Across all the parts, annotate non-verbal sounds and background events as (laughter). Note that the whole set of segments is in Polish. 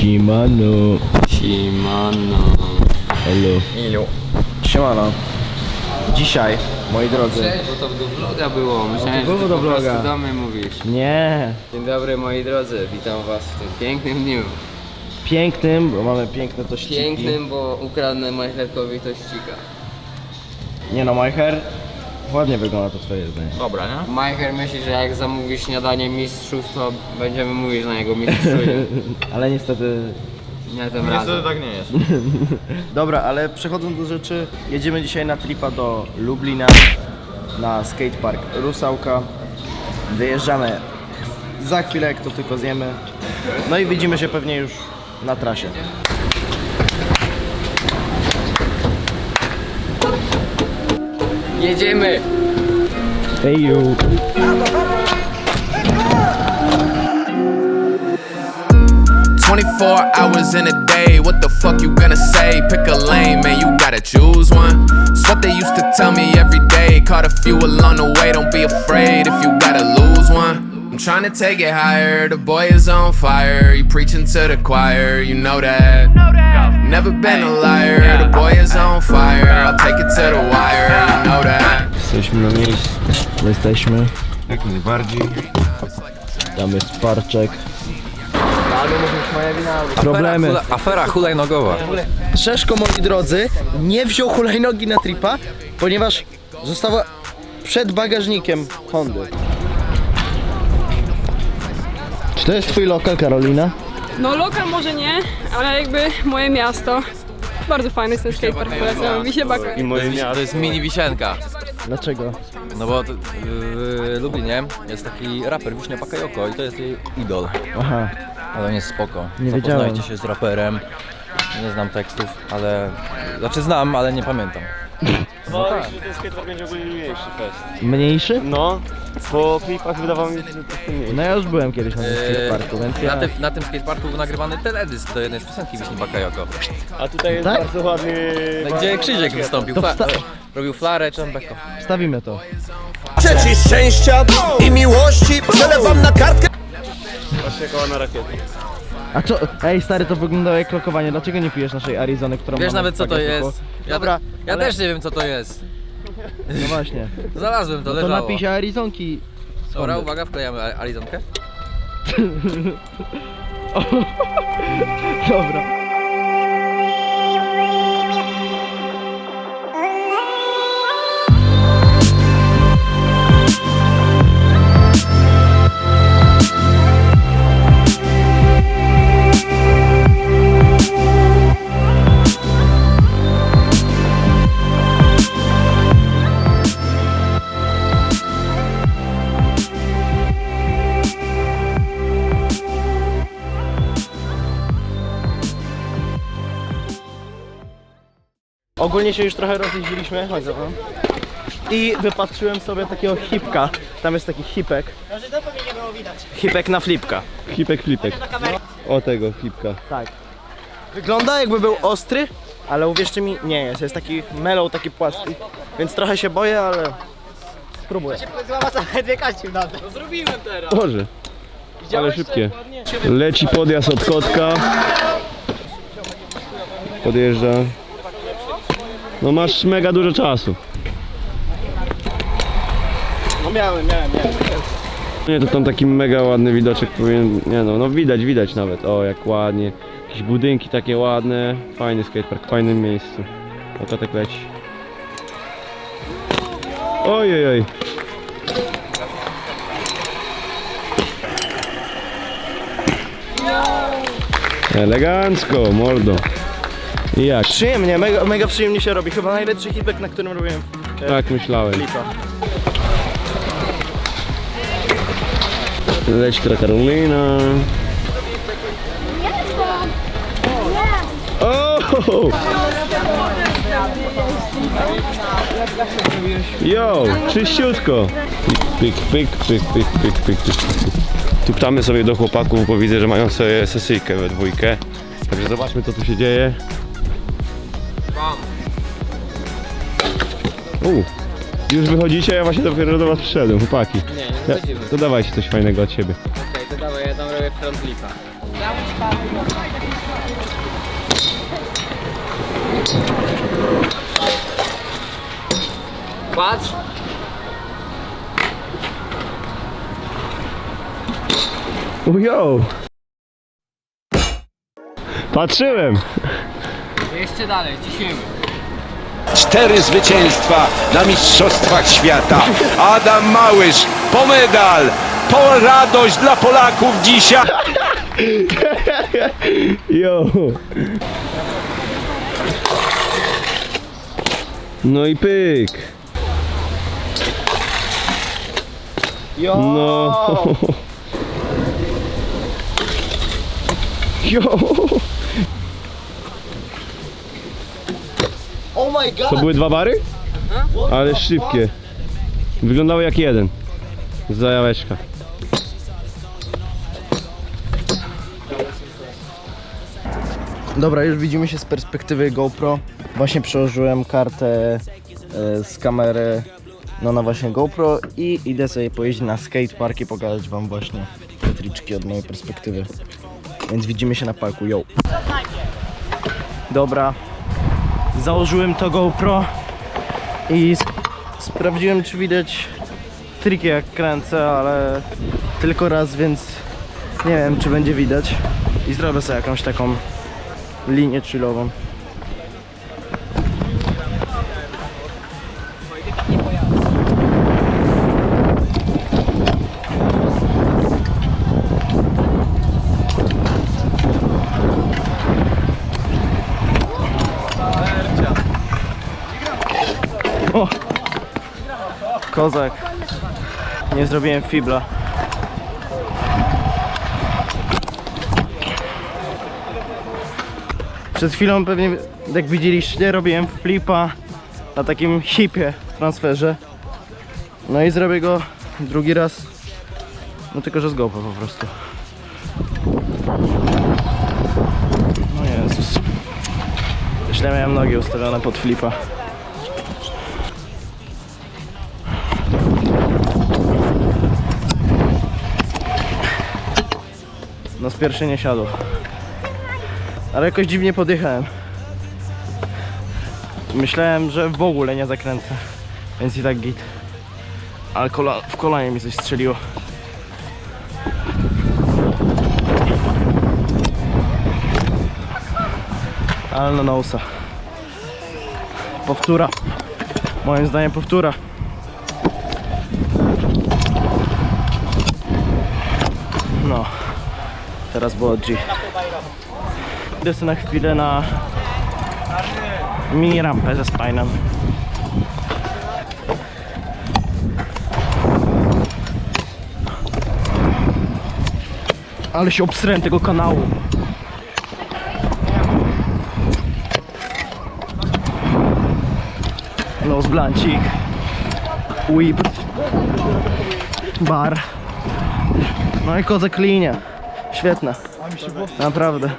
Siemano. Siemano. Hello. Ilu. Siemano. Dzisiaj, moi drodzy, Cześć, bo to do vloga było. Myślałem, było że ty do po prostu vloga. do mnie mówisz. Nie. Dzień dobry moi drodzy, witam was w tym pięknym dniu. Pięknym, bo mamy piękne tościki. Pięknym, bo ukradnę Majcherkowi tościka. Nie no, Majcher. Ładnie wygląda to twoje jedzenie. Dobra, nie? Majcher myśli, że jak zamówi śniadanie mistrzów, to będziemy mówić na niego mistrzuję. (laughs) Ale niestety... Nie tym Niestety razem. tak nie jest. (laughs) Dobra, ale przechodząc do rzeczy, jedziemy dzisiaj na tripa do Lublina, na skatepark Rusałka. Wyjeżdżamy za chwilę, jak to tylko zjemy. No i widzimy się pewnie już na trasie. Jedziemy! Hey you. 24 hours in a day, what the fuck you gonna say? Pick a lane, man, you gotta choose one. It's what they used to tell me every day. Caught a few along the way, don't be afraid if you gotta lose one. I'm trying to take it higher, the boy is on fire. You preaching to the choir, you know that. Never been a liar, the boy is on fire. I'll take it to the wire, you know that. Jesteśmy na miejscu. Jesteśmy. Jak najbardziej. Tam jest parczek. Problemy. Afera hulajnogowa. Szeszko, moi drodzy, nie wziął hulajnogi na tripa, ponieważ została przed bagażnikiem Hondy. Czy to jest twój lokal, Karolina? No lokal może nie, ale jakby moje miasto. Bardzo fajny jest ten skatepark, polecam. Mi się baka. To jest mini wisienka. Dlaczego? No bo w Lublinie jest taki raper Wiśnia Pakajoko i to jest jej idol. Aha, Ale on jest spoko. Nie Zapoznajcie wiedziałem. się z raperem. Nie znam tekstów, ale... Znaczy znam, ale nie pamiętam. (laughs) mniejszy? No, po klipach wydawało mi się, że trochę mniej. No ja już byłem kiedyś na tym Eee, skateparku, więc na, ja... tym, na tym skateparku był nagrywany teledysk do jednej z piosenki Wiśni Pakajoko. A tutaj jest Tak? bardzo ładny... No, gdzie Krzysiek wystąpił. To Fla- wsta- robił flarę, czembeko. Wstawimy to. Ci szczęścia i miłości przelewam na kartkę Właśnie koło na rakiety. A co? Ej stary, to wyglądało jak lokowanie. Dlaczego nie pijesz naszej Arizony, którą Wiesz mamy nawet w co to bagażniku? jest. Ja, Dobra, ja ale- też nie wiem co to jest. No właśnie. (laughs) Znalazłem to, To leżało. napij się Arizonki. Dobra, uwaga, wklejamy a- Arizonkę. (laughs) (laughs) Dobra. Ogólnie się już trochę rozjeździliśmy, chodź za mną. I wypatrzyłem sobie takiego hipka. Tam jest taki hipek. Hipek na flipka. Hipek flipek. O tego, hipka. Tak. Wygląda jakby był ostry, ale uwierzcie mi, nie jest. Jest taki mellow, taki płaski. Więc trochę się boję, ale spróbuję. Boże. Ale szybkie. Leci podjazd od kotka. Podjeżdża. No masz mega dużo czasu. No miałem, miałem, miałem. Nie, to tam taki mega ładny widoczek powinien, nie no, no widać, widać nawet, o jak ładnie, jakieś budynki takie ładne, fajny skatepark, w fajnym miejscu, o kotek leci. Ojej, oj. Elegancko, mordo. Jak? Przyjemnie, mega, mega przyjemnie się robi. Chyba najlepszy hipek, na którym robiłem e, Tak myślałem. flipa. Leci ta Karolina. O! Yo, czyściutko. Pyk, pyk, pyk, pyk, pyk, pyk, pyk. Tu ptamy sobie do chłopaków, bo widzę, że mają sobie sesyjkę we dwójkę. Także zobaczmy, co tu się dzieje. U, już wychodzicie, ja właśnie dopiero do was przyszedłem, chłopaki. Nie, nie Ja, to dawajcie coś fajnego od siebie. Okej, to dawaj, ja tam robię front lipa. Patrz! Ujo! Patrzyłem! Jeszcze dalej, ciśniemy. Cztery zwycięstwa na Mistrzostwach Świata. Adam Małysz po medal, po radość dla Polaków dzisiaj. (laughs) Jo! No i pyk! Jo! No! Jo! (laughs) Oh my god! To były dwa bary? Ale szybkie. Wyglądały jak jeden. Zajaweczka. Dobra, już widzimy się z perspektywy GoPro. Właśnie przełożyłem kartę e, z kamery no na właśnie GoPro i idę sobie pojeździć na skatepark i pokazać wam właśnie te triczki od mojej perspektywy. Więc widzimy się na parku, yo! Dobra, założyłem to GoPro i sp- sprawdziłem czy widać triki jak kręcę, ale tylko raz, więc nie wiem czy będzie widać. I zrobię sobie jakąś taką linię chillową. Kozak. Nie zrobiłem fibla. Przed chwilą pewnie, jak widzieliście, robiłem flipa na takim hipie transferze. No i zrobię go drugi raz. No tylko, że z GoPro po prostu. No Jezus. Źle miałem nogi ustawione pod flipa. Z pierwszej nie siadło. Ale jakoś dziwnie podjechałem. Myślałem, że w ogóle nie zakręcę, więc i tak git. Ale kola w kolanie mi coś strzeliło. Ale no nosa. Powtóra. Moim zdaniem powtóra. Teraz G. Idę sobie na chwilę na mini rampę ze spinem. Ale się obsrałem tego kanału. Los Blancik. Whipped. Bar. No i kozak linia. Świetna. Naprawdę.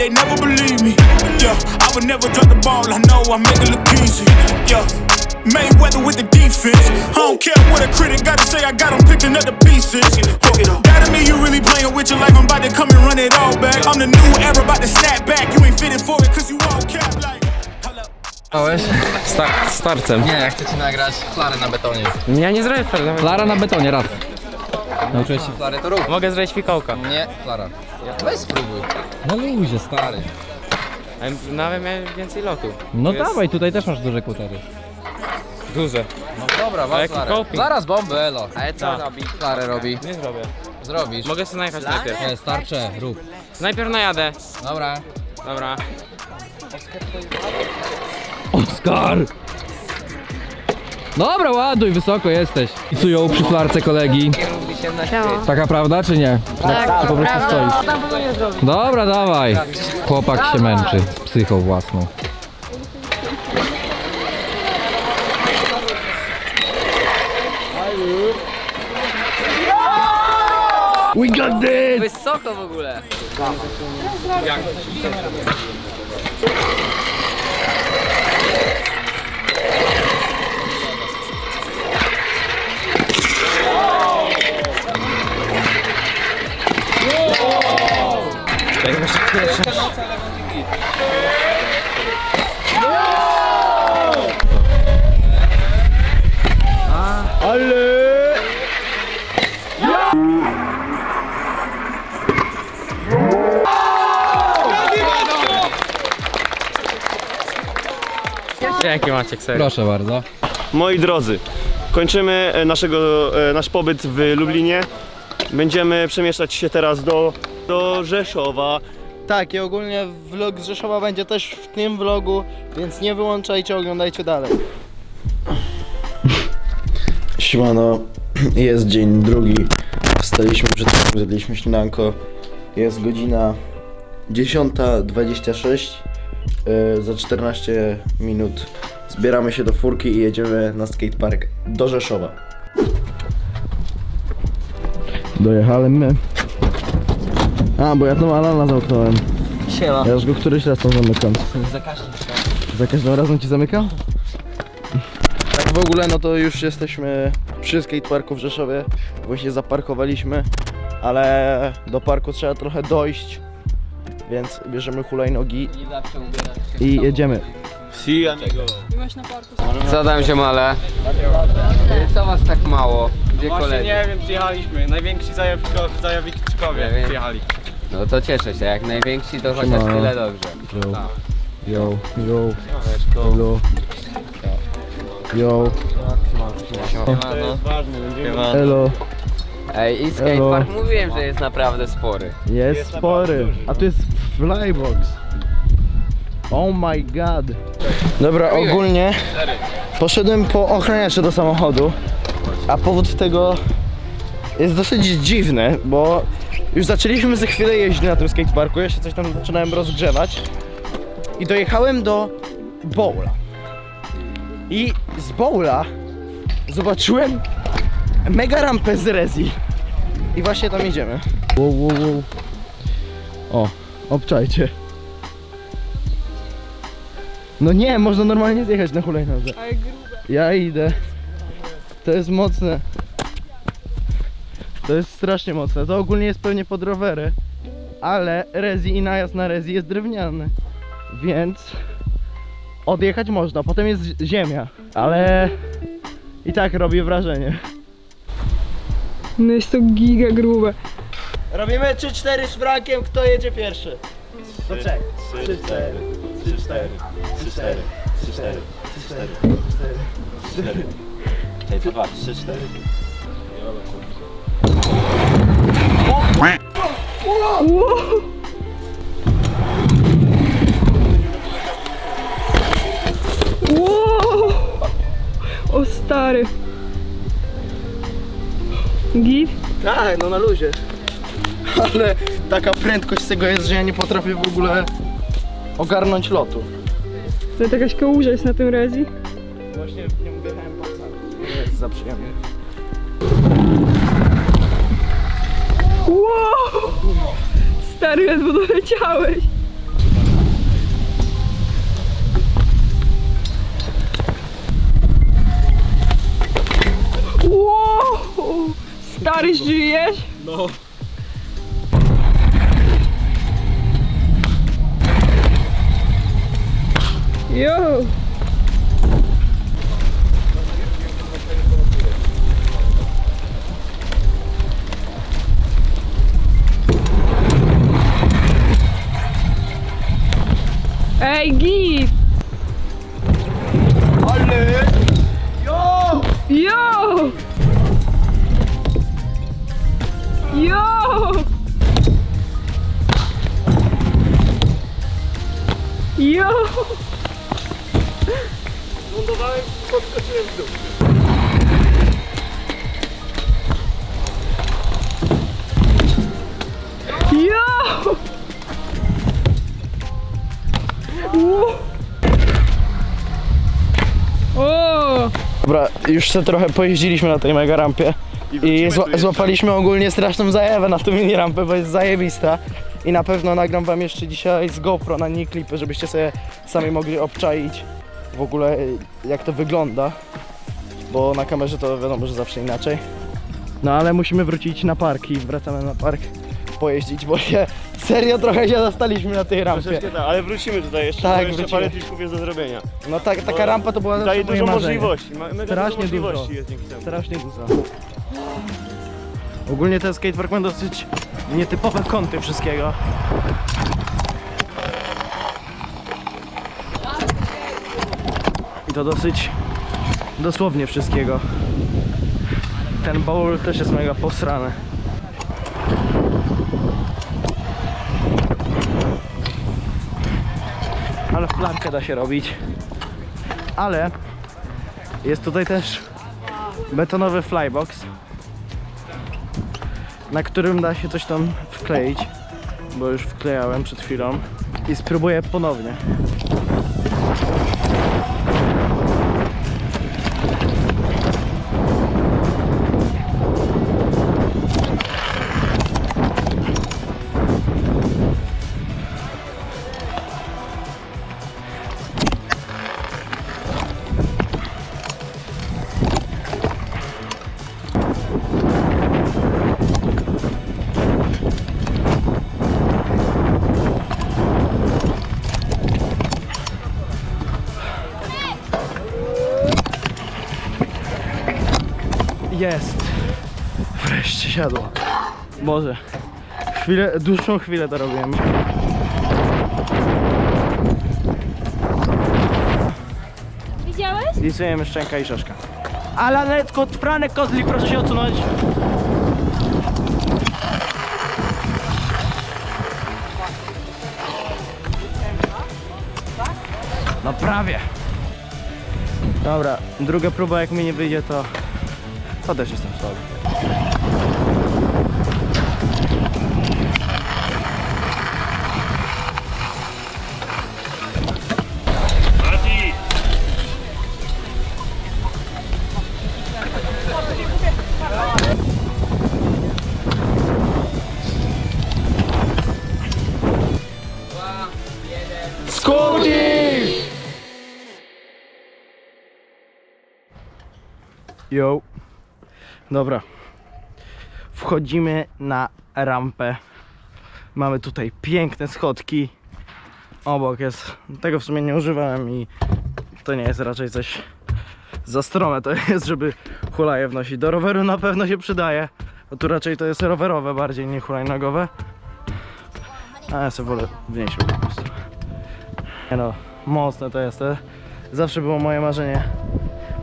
They never believe me. Yeah, I would never drop the ball. I know I make it look easy. Yeah. Mayweather with the defense. I don't care what a critic gotta say, I got got 'em picking up the pieces. That to me, you really playing with your life. I'm about to come and run it all back. I'm the new era, about to snap back. You ain't fitted for it, cause you all cap like. Hold up. Małeś? Star starcem. Nie, ja chcę ci nagrać flarę na betonie. Ja nie zrobię flary. Flara na betonie, raz. Nauczyłeś się Flarę to rób. Mogę zrobić fikołka. Nie, flara. Weź spróbuj. No luzie, stary. Nawet miałem więcej lotu. No Jest- dawaj, tutaj też masz duże kutery. Duże. No dobra, masz jaki coping? Zaraz bombę, elo. Ale co Tak. robi? Flarę robi. Nie zrobię. Zrobisz. Mogę sobie najechać najpierw. Nie, starcze, rób. Najpierw najadę. Dobra. Dobra. Oskar! Dobra, ładuj, wysoko jesteś. I co ją przy flarce kolegi? Taka prawda, czy nie? Tak, po prostu stoisz. Dobra, dawaj. Chłopak się męczy z psychą własną. We got this! Wysoko w ogóle. Dzięki Maciek, serio. Proszę bardzo. Moi drodzy, kończymy e, naszego, e, nasz pobyt w Lublinie. Będziemy przemieszczać się teraz do, do Rzeszowa. Tak, i ogólnie vlog z Rzeszowa będzie też w tym vlogu, więc nie wyłączajcie, oglądajcie dalej. Siemano, jest dzień drugi. Wstaliśmy przed chwilą, zjedliśmy śniadanko. Jest godzina 10.26. Yy, za 14 minut zbieramy się do furki i jedziemy na skatepark do Rzeszowa. Dojechaliśmy. A, bo ja tą Alana zamknąłem. Siema. Ja już go któryś raz tam zamykam. Za każdym razem ci zamykam? Tak w ogóle, no to już jesteśmy przy skateparku w Rzeszowie. Właśnie zaparkowaliśmy, ale do parku trzeba trochę dojść, więc bierzemy hulajnogi I jedziemy. Parku. Co tam się male? Co was tak mało? Gdzie koledzy? wiem, przyjechaliśmy. Najwięksi zajawikowie Nie wiem. przyjechali. No to cieszę się, jak najwięksi to chociaż tyle dobrze. Yo, yo, yo, yo, elo. Ej, i skatepark mówiłem, że jest naprawdę spory. Jest spory. A tu jest flybox. Oh my god. Dobra, ogólnie poszedłem po ochraniacze do samochodu, a powód tego jest dosyć dziwny, bo już zaczęliśmy za chwilę jeździć na tym skateparku, ja się coś tam zaczynałem rozgrzewać i dojechałem do bowla. I z bowla zobaczyłem mega rampę z Rezi. I właśnie tam idziemy. Wow, wow, wow. O, obczajcie. No nie, można normalnie zjechać na hulajnodze. Ja idę. To jest mocne. To strasznie mocne. To ogólnie jest pewnie pod rowery. Ale rezi i najazd na rezi jest drewniany. Więc odjechać można. Potem jest ziemia. Ale i tak robi wrażenie. No jest to giga grube. Robimy 3-4 z Frankiem, kto jedzie pierwszy? Do trzech. 3-4, 3-4, 3-4, 3-4, 3-4, 4. Wow! O stary. Git? Tak, no na luzie. Ale taka prędkość z tego jest, że ja nie potrafię w ogóle ogarnąć lotu. To jakaś kałuża jest na tym rezi. Właśnie nie wjechałem palcami. Jest za przyjemnie. Wow! Stary, ledwo doleciałeś. Wow! Stary, żyjesz? No. Jo! O! Dobra, już se trochę pojeździliśmy na tej mega rampie i zła złapaliśmy ogólnie straszną zajawę na tą mini rampę, bo jest zajebista. I na pewno nagram wam jeszcze dzisiaj z GoPro na niej klipy, żebyście sobie sami mogli obczaić w ogóle y, jak to wygląda, bo na kamerze to wiadomo, że zawsze inaczej. No ale musimy wrócić na park i wracamy na park pojeździć, bo się serio trochę się dostaliśmy na tej rampie. Troszeczkę tak, ale wrócimy tutaj jeszcze, Tak, bo jeszcze wrócimy. parę triczków jest do zrobienia. No tak, taka rampa to była Daje moje dużo marzenie. możliwości, ma- mega Strasznie dużo możliwości dużo. jest dzięki temu. Strasznie dużo. Ogólnie ten skatepark ma dosyć nietypowe kąty wszystkiego. I to dosyć dosłownie wszystkiego. Ten bowl też jest mega posrany. Flarkę da się robić. Ale jest tutaj też betonowy flybox, na którym da się coś tam wkleić, bo już wklejałem przed chwilą i spróbuję ponownie. Jest! Wreszcie siadło. Boże. Chwilę, dłuższą chwilę to robiłem. Widziałeś? Lisujemy szczęka i szaszka. Alanetko, Franek Kozlik, proszę się odsunąć. No prawie. Dobra, druga próba jak mi nie wyjdzie to... To też jestem. Skądzi! Yo. Dobra. Wchodzimy na rampę. Mamy tutaj piękne schodki. Obok jest. Tego w sumie nie używałem i to nie jest raczej coś za strome. To jest, żeby hulaje wnosić. Do roweru na pewno się przydaje. Bo tu raczej to jest rowerowe bardziej nie hulajnogowe. A ja sobie wolę wnieść po prostu. Nie no, mocne to jest. To zawsze było moje marzenie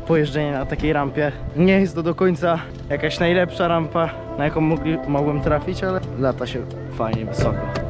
pojeżdżenie na takiej rampie. Nie jest to do końca jakaś najlepsza rampa, na jaką mogli, mogłem trafić, ale lata się fajnie wysoko.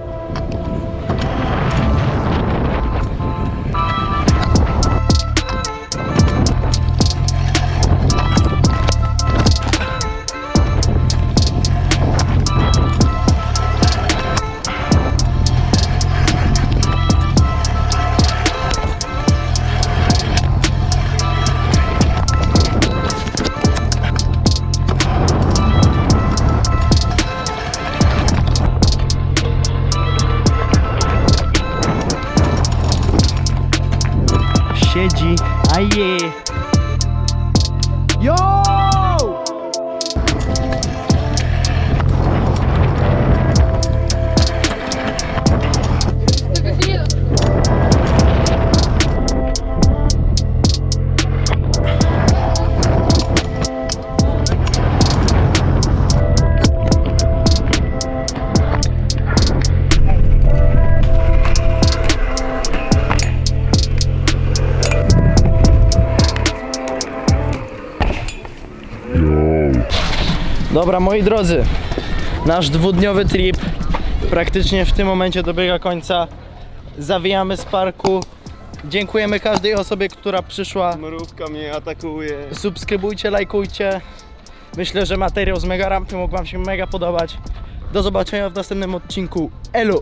Dobra, moi drodzy, nasz dwudniowy trip praktycznie w tym momencie dobiega końca. Zawijamy z parku Dziękujemy każdej osobie, która przyszła. Mrówka mnie atakuje. Subskrybujcie, lajkujcie. Myślę, że materiał z Mega Rampy mógł Wam się mega podobać. Do zobaczenia w następnym odcinku. Elu!